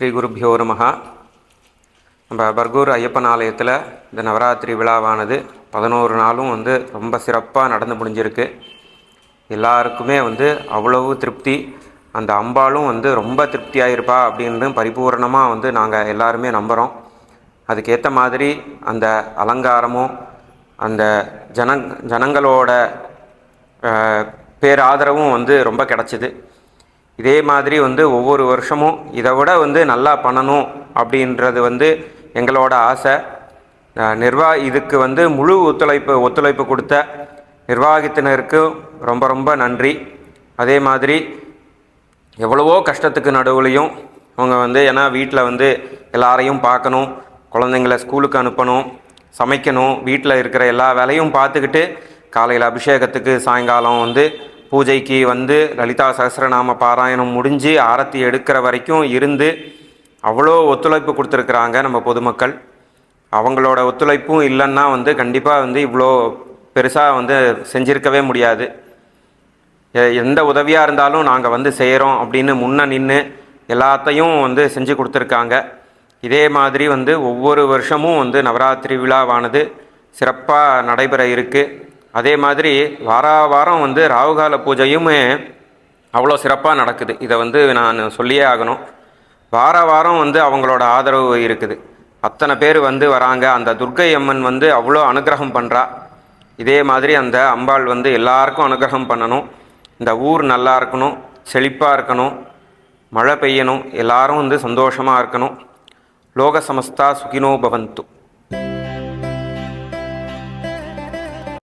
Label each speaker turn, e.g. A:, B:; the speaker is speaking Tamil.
A: ஸ்ரீ குருப்பியோ நமகா நம்ம பர்கூர் ஐயப்பன் ஆலயத்தில் இந்த நவராத்திரி விழாவானது பதினோரு நாளும் வந்து ரொம்ப சிறப்பாக நடந்து முடிஞ்சிருக்கு. எல்லாருக்குமே வந்து அவ்வளவு திருப்தி. அந்த அம்பாலும் வந்து ரொம்ப திருப்தியாக இருப்பா அப்படின்னு பரிபூரணமாக வந்து நாங்கள் எல்லாருமே நம்புகிறோம் அதுக்கேற்ற மாதிரி அந்த அலங்காரமும் அந்த ஜனங் ஜனங்களோட பேராதரவும் வந்து ரொம்ப கிடச்சிது. இதே மாதிரி வந்து ஒவ்வொரு வருஷமும் இதை விட வந்து நல்லா பண்ணணும் அப்படின்றது வந்து எங்களோட ஆசை. நிர்வா இதுக்கு வந்து முழு ஒத்துழைப்பு ஒத்துழைப்பு கொடுத்த நிர்வாகத்தினருக்கு ரொம்ப ரொம்ப நன்றி. அதே மாதிரி எவ்வளவோ கஷ்டத்துக்கு நடுவுலையும் அவங்க வந்து ஏன்னா வீட்டில் வந்து எல்லாரையும் பார்க்கணும் குழந்தைங்கள ஸ்கூலுக்கு அனுப்பணும் சமைக்கணும் வீட்டில் இருக்கிற எல்லா வேலையும் பார்த்துக்கிட்டு காலையில் அபிஷேகத்துக்கு சாயங்காலம் வந்து பூஜைக்கு வந்து லலிதா சஹஸ்ரநாம பாராயணம் முடிஞ்சு ஆரத்தி எடுக்கிற வரைக்கும் இருந்து அவ்வளோ ஒத்துழைப்பு கொடுத்துருக்குறாங்க நம்ம பொதுமக்கள். அவங்களோட ஒத்துழைப்பும் இல்லைன்னா வந்து கண்டிப்பாக வந்து இவ்வளோ பெருசாக வந்து செஞ்சிருக்கவே முடியாது. எந்த உதவியாக இருந்தாலும் நாங்கள் வந்து செய்கிறோம் அப்படின்னு முன்ன நின்று எல்லாத்தையும் வந்து செஞ்சு கொடுத்துருக்காங்க. இதே மாதிரி வந்து ஒவ்வொரு வருஷமும் வந்து நவராத்திரி விழாவானது சிறப்பாக நடைபெற இருக்குது அதே மாதிரி வாரா வாரம் வந்து ராகுகால பூஜையுமே அவ்வளோ சிறப்பாக நடக்குது. இதை வந்து நான் சொல்லியே ஆகணும். வார வாரம் வந்து அவங்களோட ஆதரவு இருக்குது. அத்தனை பேர் வந்து வராங்க. அந்த துர்க்கை அம்மன் வந்து அவ்வளோ அனுகிரகம் பண்ணுறா இதே மாதிரி அந்த அம்பாள் வந்து எல்லாருக்கும் அனுகிரகம் பண்ணணும். இந்த ஊர் நல்லா இருக்கணும். செழிப்பாக இருக்கணும். மழை பெய்யணும். எல்லாரும் வந்து சந்தோஷமாக இருக்கணும். லோக சமஸ்தா சுகினோ பவந்து.